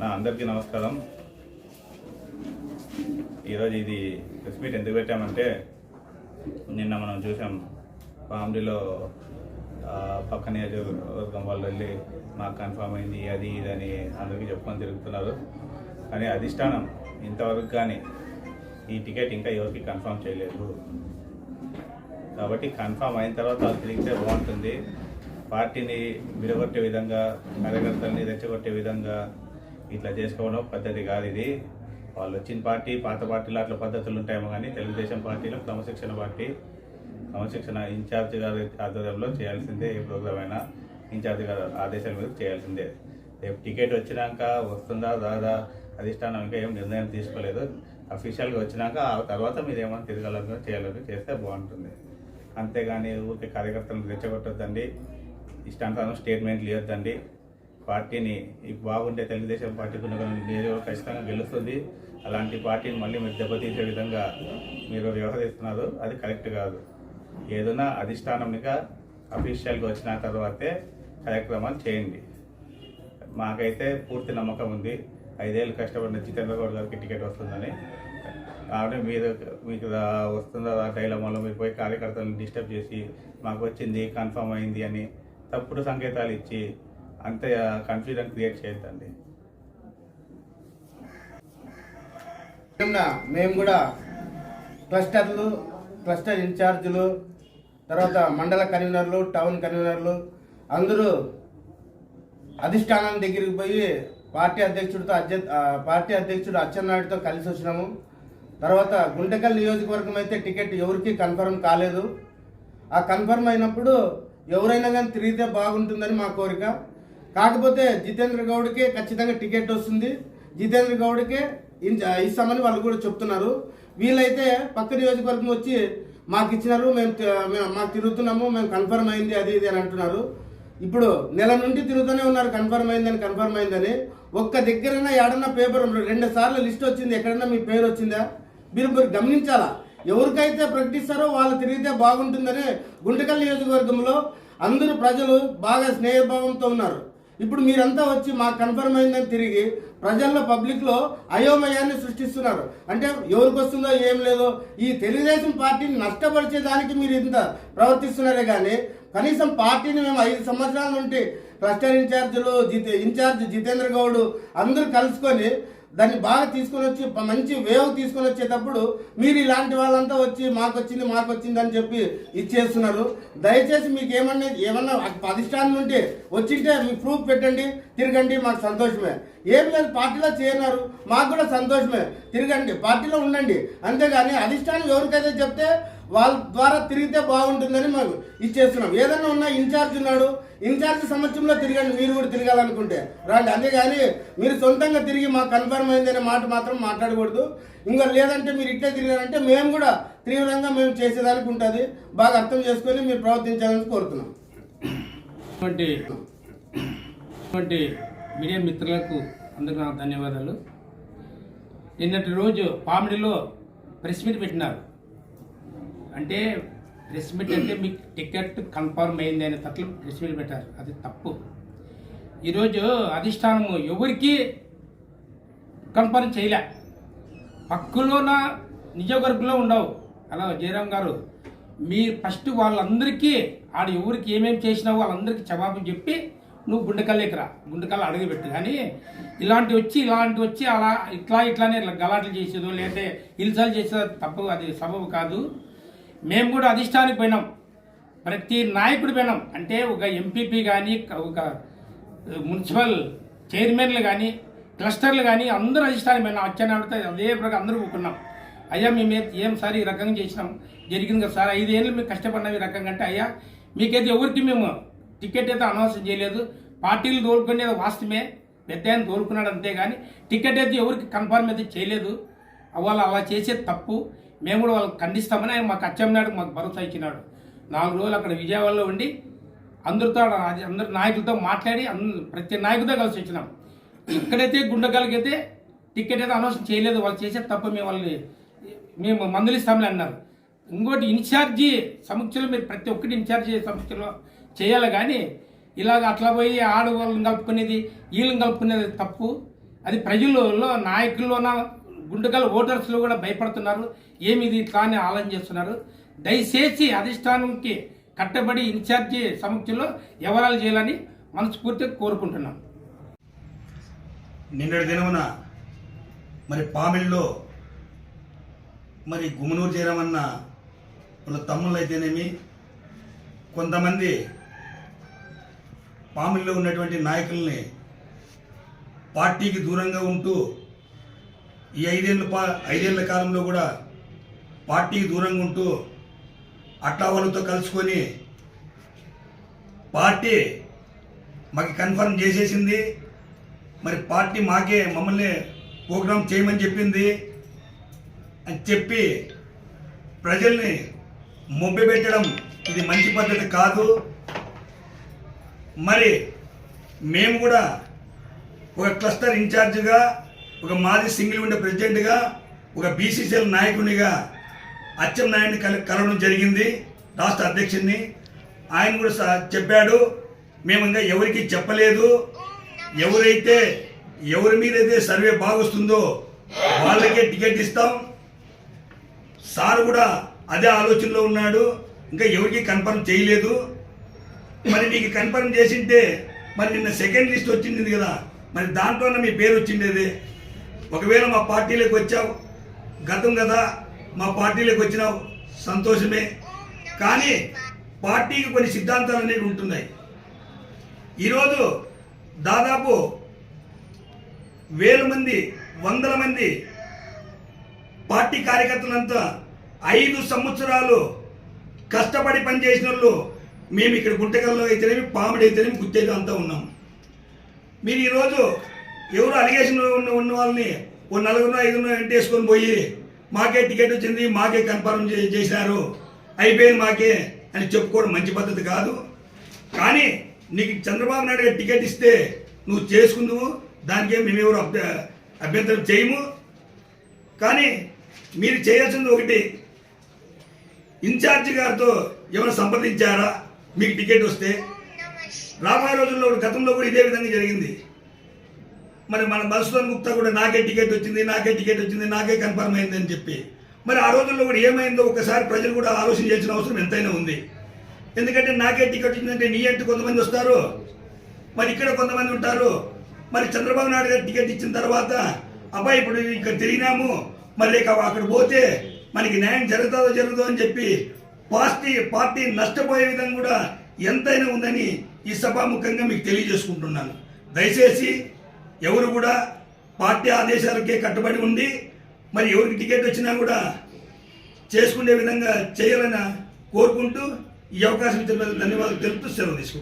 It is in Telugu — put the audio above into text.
నా అందరికీ నమస్కారం. ఈరోజు ఇది ప్రెస్ మీట్ ఎందుకు పెట్టామంటే నిన్న మనం చూసాం ఫ్యామిలీలో పక్క నియోజకవర్గం వాళ్ళు వెళ్ళి మాకు కన్ఫామ్ అయింది అది ఇది అని అందరికీ చెప్పుకొని తిరుగుతున్నారు. కానీ అధిష్టానం ఇంతవరకు కానీ ఈ టికెట్ ఇంకా ఎవరికి కన్ఫామ్ చేయలేదు. కాబట్టి కన్ఫామ్ అయిన తర్వాత వాళ్ళు తిరిగితే బాగుంటుంది. పార్టీని విడగొట్టే విధంగా కార్యకర్తల్ని రెచ్చగొట్టే విధంగా ఇట్లా చేసుకోవడం పద్ధతి కాదు ఇది. వాళ్ళు వచ్చిన పార్టీ పాత పార్టీలో అట్లా పద్ధతులు ఉంటాయేమో కానీ తెలుగుదేశం పార్టీలో క్రమశిక్షణ పార్టీ క్రమశిక్షణ ఇన్ఛార్జ్ గారి ఆధ్వర్యంలో చేయాల్సిందే ఏ ప్రోగ్రామ్ అయినా. ఇన్ఛార్జ్ గారి ఆదేశాల మీద చేయాల్సిందే. రేపు టికెట్ వచ్చినాక వస్తుందా రాదా అధిష్టానం ఇంకా ఏం నిర్ణయం తీసుకోలేదు. అఫీషియల్గా వచ్చినాక ఆ తర్వాత మీరు ఏమైనా తిరగాలని చేయాలని చేస్తే బాగుంటుంది. అంతేగాని ఊరికే కార్యకర్తలను రెచ్చగొట్టొద్దండి. ఇష్టానుసారం స్టేట్మెంట్లు ఇవ్వద్దండి. పార్టీని బాగుంటే తెలుగుదేశం పార్టీ కొన్ని నియోజకవర్గం ఖచ్చితంగా గెలుస్తుంది. అలాంటి పార్టీని మళ్ళీ మీరు దెబ్బతీసే విధంగా మీరు వ్యవహరిస్తున్నారు. అది కరెక్ట్ కాదు. ఏదైనా అధిష్టానంగా అఫీషియల్గా వచ్చిన తర్వాతే కార్యక్రమాలు చేయండి. మాకైతే పూర్తి నమ్మకం ఉంది. ఐదేళ్ళు కష్టపడిన జితేంద్ర గౌడ్ గారికి టికెట్ వస్తుందని. కాబట్టి మీరు మీకు వస్తుందా డైలమాలో మీరు పోయి కార్యకర్తలను డిస్టర్బ్ చేసి మాకు వచ్చింది కన్ఫర్మ్ అయింది అని తప్పుడు సంకేతాలు ఇచ్చి అంత కన్ఫ్యూజన్ క్రియేట్ చేయొద్దండి. మేము కూడా క్లస్టర్లు క్లస్టర్ ఇన్ఛార్జీలు తర్వాత మండల కన్వీనర్లు టౌన్ కన్వీనర్లు అందరూ అధిష్టానం దగ్గరికి పోయి పార్టీ అధ్యక్షుడితో అధ్య పార్టీ అధ్యక్షుడు అచ్చెన్నాయుడుతో కలిసి వచ్చినాము. తర్వాత గుంటకల్ నియోజకవర్గం అయితే టికెట్ ఎవరికి కన్ఫర్మ్ కాలేదు. ఆ కన్ఫర్మ్ అయినప్పుడు ఎవరైనా కానీ తిరిగితే బాగుంటుందని మా కోరిక. కాకపోతే జితేంద్ర గౌడ్కే ఖచ్చితంగా టికెట్ వస్తుంది. జితేంద్ర గౌడ్కే ఇస్తామని వాళ్ళు కూడా చెప్తున్నారు. వీళ్ళైతే పక్క నియోజకవర్గం వచ్చి మాకు ఇచ్చినారు మేము మాకు తిరుగుతున్నాము మేము కన్ఫర్మ్ అయింది అది ఇది అని అంటున్నారు. ఇప్పుడు నెల నుండి తిరుగుతూనే ఉన్నారు కన్ఫర్మ్ అయిందని కన్ఫర్మ్ అయిందని. ఒక్క దగ్గరన్నా ఏడన్నా పేపర్ రెండు సార్లు లిస్ట్ వచ్చింది ఎక్కడన్నా మీ పేరు వచ్చిందా? మీరు మీరు గమనించాలా? ఎవరికైతే ప్రకటిస్తారో వాళ్ళు తిరిగితే బాగుంటుందని గుంటకల్ నియోజకవర్గంలో అందరూ ప్రజలు బాగా స్నేహభావంతో ఉన్నారు. ఇప్పుడు మీరంతా వచ్చి మాకు కన్ఫర్మ్ అయిందని తిరిగి ప్రజల్లో పబ్లిక్లో అయోమయాన్ని సృష్టిస్తున్నారు. అంటే ఎవరికి వస్తుందో ఏం లేదో ఈ తెలుగుదేశం పార్టీని నష్టపరిచేదానికి మీరు ఇంత ప్రవర్తిస్తున్నారే కానీ కనీసం పార్టీని మేము ఐదు సంవత్సరాల నుండి క్లస్టర్ ఇన్ఛార్జీలు జితే ఇన్ఛార్జ్ జితేంద్ర గౌడ్ అందరూ కలుసుకొని దాన్ని బాగా తీసుకొని వచ్చి మంచి వేవ్ తీసుకొని వచ్చేటప్పుడు మీరు ఇలాంటి వాళ్ళంతా వచ్చి మాకు వచ్చింది మాకు వచ్చింది అని చెప్పి ఇచ్చేస్తున్నారు. దయచేసి మీకు ఏమన్నా ఏమన్నా అధిష్టానం నుండి వచ్చింటే మీ ప్రూఫ్ పెట్టండి తిరగండి మాకు సంతోషమే. ఏం లేదు పార్టీలో చేయన్నారు మాకు కూడా సంతోషమే. తిరగండి పార్టీలో ఉండండి. అంతేగాని అధిష్టానం ఎవరికైతే చెప్తే వాళ్ళ ద్వారా తిరిగితే బాగుంటుందని మాకు ఇచ్చేస్తున్నాం. ఏదన్నా ఉన్నా ఇన్ఛార్జ్ ఉన్నాడు ఇన్ఛార్జ్ సమక్షంలో తిరగండి మీరు కూడా తిరగాలనుకుంటే. రండి. అంతేగాని మీరు సొంతంగా తిరిగి మాకు కన్ఫర్మ్ అయిందనే మాట మాత్రం మాట్లాడకూడదు. ఇంకా లేదంటే మీరు ఇట్లే తిరిగారంటే మేము కూడా తీవ్రంగా మేము చేసేదానికి ఉంటుంది. బాగా అర్థం చేసుకొని మీరు ప్రవర్తించాలని కోరుతున్నాం. మీడియా మిత్రులకు అందుకు నా ధన్యవాదాలు. నిన్నటి రోజు పామిడిలో ప్రెస్ మీట్ పెట్టినారు. అంటే ప్రెస్ మీట్ అంటే మీకు టికెట్ కన్ఫర్మ్ అయింది అనే తట్లు ప్రెస్ మీట్ పెట్టారు. అది తప్పు. ఈరోజు అధిష్టానము ఎవరికి కన్ఫర్మ్ చేయలే. పక్కలోన నిజవర్గంలో ఉండవు. అలా జయరాం గారు మీరు ఫస్ట్ వాళ్ళందరికీ ఆడ ఎవరికి ఏమేమి చేసినావు వాళ్ళందరికీ జవాబు చెప్పి నువ్వు గుండెకల్లేకి రా. గుండెకల్లు అడగబెట్టు కానీ ఇలాంటి వచ్చి ఇలాంటి వచ్చి అలా ఇట్లా ఇట్లానే ఇట్లా గలాట్లు చేసేదో లేదంటే ఇల్సాలు చేసేదో తప్పు. అది సబబు కాదు. మేము కూడా అధిష్టానికి పోయినాం. ప్రతి నాయకుడు పోయినాం. అంటే ఒక ఎంపీపీ కానీ ఒక మున్సిపల్ చైర్మన్లు కానీ క్లస్టర్లు కానీ అందరూ అధిష్టానం పోయినాం. అచ్చెన్నాడితే అదే ప్రకారం అందరూ కూకున్నాం అయ్యా మేము ఏం సార్ ఈ రకంగా చేసినాం? జరిగింది కదా సార్. ఐదేళ్ళు మేము కష్టపడినాం ఈ రకంగా అంటే అయ్యా మీకైతే ఎవరికి మేము టికెట్ అయితే అనౌన్స్ చేయలేదు. పార్టీలు తోలుకునేది వాస్తవమే. పెద్ద ఆయన తోలుకున్నాడు అంతే కానీ టికెట్ అయితే ఎవరికి కన్ఫర్మ్ అయితే చేయలేదు. వాళ్ళు అలా చేసేది తప్పు. మేము కూడా వాళ్ళకి ఖండిస్తామని ఆయన మాకు అచ్చెన్నాడు మాకు భరోసా ఇచ్చినాడు. నాలుగు రోజులు అక్కడ విజయవాడలో ఉండి అందరితో అందరి నాయకులతో మాట్లాడి అందరు ప్రతి నాయకులతో కలిసి వచ్చినాం. ఇక్కడైతే గుండెకాలకైతే టికెట్ అయితే అనౌన్స్ చేయలేదు. వాళ్ళు చేసే తప్ప మేము వాళ్ళని మేము మందులు ఇస్తామని అన్నారు. ఇంకోటి ఇన్ఛార్జి సమక్షంలో మీరు ప్రతి ఒక్కటి ఇన్ఛార్జి సమక్షంలో చేయాలి కానీ ఇలాగ అట్లా పోయి ఆడవాళ్ళని కలుపుకునేది వీళ్ళని కలుపుకునేది తప్పు. అది ప్రజల్లో నాయకుల్లోన గుండెగల ఓటర్స్లు కూడా భయపడుతున్నారు. ఏమి ఇది ఇట్లా అని ఆలోచన చేస్తున్నారు. దయచేసి అధిష్టానంకి కట్టబడి ఇన్ఛార్జి సమక్షంలో వ్యవహారాలు చేయాలని మనస్ఫూర్తిగా కోరుకుంటున్నాం. నిన్నటి దినమున మరి పామిల్లో మరి గుమ్మనూరు చేరమన్న వాళ్ళ తమ్ముళ్ళు అయితేనేమి కొంతమంది పామిల్లో ఉన్నటువంటి నాయకుల్ని పార్టీకి దూరంగా ఉంటూ ఈ ఐదేళ్ళ పా ఐదేళ్ళ కాలంలో కూడా పార్టీకి దూరంగా ఉంటూ అట్లా వాళ్ళతో కలుసుకొని పార్టీ మాకు కన్ఫర్మ్ చేసేసింది. మరి పార్టీ మాకే మమ్మల్ని ప్రోగ్రామ్ చేయమని చెప్పింది. అని చెప్పి ప్రజల్ని మొబ్బి పెట్టడం ఇది మంచి పద్ధతి కాదు. మరి మేము కూడా ఒక క్లస్టర్ ఇన్ఛార్జిగా ఒక మాజీ సింగిల్ విండో ప్రెసిడెంట్గా ఒక బీసీసీఎల్ నాయకునిగా అచ్చెం నాయుడిని కల కలవడం జరిగింది రాష్ట్ర అధ్యక్షుడిని. ఆయన కూడా చెప్పాడు మేము ఇంకా ఎవరికి చెప్పలేదు. ఎవరైతే ఎవరి మీద అయితే సర్వే బాగొస్తుందో వాళ్ళకే టికెట్ ఇస్తాం. సార్ కూడా అదే ఆలోచనలో ఉన్నాడు ఇంకా ఎవరికి కన్ఫర్మ్ చేయలేదు. మరి నీకు కన్ఫర్మ్ చేసింటే మరి నిన్న సెకండ్ లిస్ట్ వచ్చింది కదా మరి దాంట్లోనే మీ పేరు వచ్చిండేది. ఒకవేళ మా పార్టీలోకి వచ్చావు గతం కదా మా పార్టీలోకి వచ్చినావు సంతోషమే. కానీ పార్టీకి కొన్ని సిద్ధాంతాలు అనేవి ఉంటున్నాయి. ఈరోజు దాదాపు వేల మంది వందల మంది పార్టీ కార్యకర్తలంతా ఐదు సంవత్సరాలు కష్టపడి పనిచేసిన వాళ్ళు మేము ఇక్కడ గుంటకల్లో అయితేనేమి పాముడు అయితేనేమి గుత్తేగా అంతా ఉన్నాం. మీరు ఈరోజు ఎవరు అలిగేషన్ ఉన్న ఉన్న వాళ్ళని ఓ నలుగురు ఐదుగురు వెంటేసుకొని పోయి మాకే టికెట్ వచ్చింది మాకే కన్ఫర్మ్ చే- చేశారు. అయిపోయింది మాకే అని చెప్పుకోవడం మంచి పద్ధతి కాదు. కానీ నీకు చంద్రబాబు నాయుడు గారు టికెట్ ఇస్తే నువ్వు చేసుకుందువు దానికేం మేమెవరు అభ్య అభ్యంతరం చేయము. కానీ మీరు చేయాల్సింది ఒకటి ఇన్ఛార్జి గారితో ఏమైనా సంప్రదించారా? మీకు టికెట్ వస్తే. రాబోయే రోజుల్లో గతంలో కూడా ఇదే విధంగా జరిగింది. మరి మన మధుసూదన్ గుప్తా కూడా నాకే టికెట్ వచ్చింది నాకే టికెట్ వచ్చింది నాకే కన్ఫర్మ్ అయింది అని చెప్పి. మరి ఆ రోజుల్లో కూడా ఏమైందో ఒకసారి ప్రజలు కూడా ఆలోచన చేసిన అవసరం ఎంతైనా ఉంది. ఎందుకంటే నాకే టికెట్ వచ్చిందంటే నీ అంటే కొంతమంది వస్తారు. మరి ఇక్కడ కొంతమంది ఉంటారు. మరి చంద్రబాబు నాయుడు గారు టికెట్ ఇచ్చిన తర్వాత అబ్బాయి ఇప్పుడు ఇక్కడ తిరిగినాము. మరి లేక అక్కడ పోతే మనకి న్యాయం జరుగుతుందో జరుగుతుందో అని చెప్పి పార్టీ పార్టీ నష్టపోయే విధంగా కూడా ఎంతైనా ఉందని ఈ సభాముఖంగా మీకు తెలియజేసుకుంటున్నాను. దయచేసి ఎవరు కూడా పార్టీ ఆదేశాలకే కట్టుబడి ఉండి మరి ఎవరికి టికెట్ వచ్చినా కూడా చేసుకునే విధంగా చేయాలని కోరుకుంటూ ఈ అవకాశం ఇచ్చిన ధన్యవాదాలు తెలుపుతూ సెలవు తీసుకుంటాను